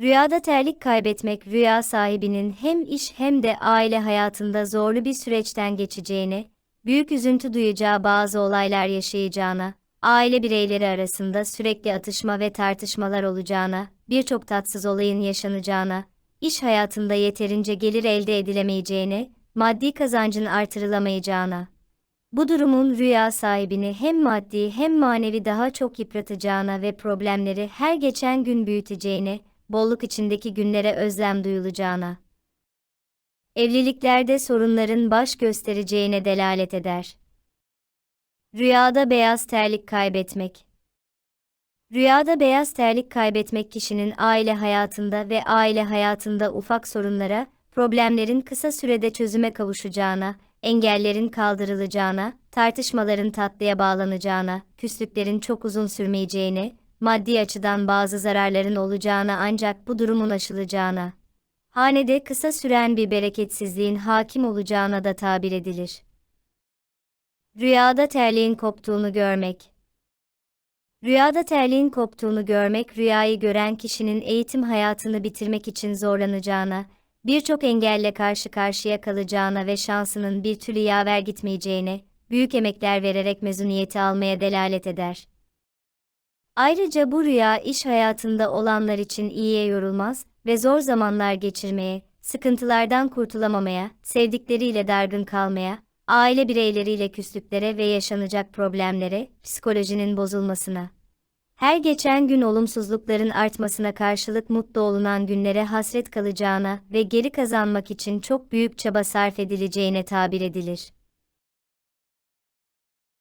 Rüyada terlik kaybetmek rüya sahibinin hem iş hem de aile hayatında zorlu bir süreçten geçeceğini, büyük üzüntü duyacağı bazı olaylar yaşayacağına, aile bireyleri arasında sürekli atışma ve tartışmalar olacağına, birçok tatsız olayın yaşanacağına, iş hayatında yeterince gelir elde edilemeyeceğine, maddi kazancın artırılamayacağına. Bu durumun rüya sahibini hem maddi hem manevi daha çok yıpratacağına ve problemleri her geçen gün büyüteceğine, bolluk içindeki günlere özlem duyulacağına. Evliliklerde sorunların baş göstereceğine delalet eder. Rüyada beyaz terlik kaybetmek. Rüyada beyaz terlik kaybetmek kişinin aile hayatında ve aile hayatında ufak sorunlara, problemlerin kısa sürede çözüme kavuşacağına, engellerin kaldırılacağına, tartışmaların tatlıya bağlanacağına, küslüklerin çok uzun sürmeyeceğine, maddi açıdan bazı zararların olacağına ancak bu durumun aşılacağına, hanede kısa süren bir bereketsizliğin hakim olacağına da tabir edilir. Rüyada terliğin koptuğunu görmek. Rüyada terliğin koptuğunu görmek rüyayı gören kişinin eğitim hayatını bitirmek için zorlanacağına, birçok engelle karşı karşıya kalacağına ve şansının bir türlü yaver gitmeyeceğine, büyük emekler vererek mezuniyeti almaya delalet eder. Ayrıca bu rüya iş hayatında olanlar için iyiye yorulmaz ve zor zamanlar geçirmeye, sıkıntılardan kurtulamamaya, sevdikleriyle dargın kalmaya, aile bireyleriyle küslüklere ve yaşanacak problemlere, psikolojinin bozulmasına. Her geçen gün olumsuzlukların artmasına karşılık mutlu olunan günlere hasret kalacağına ve geri kazanmak için çok büyük çaba sarf edileceğine tabir edilir.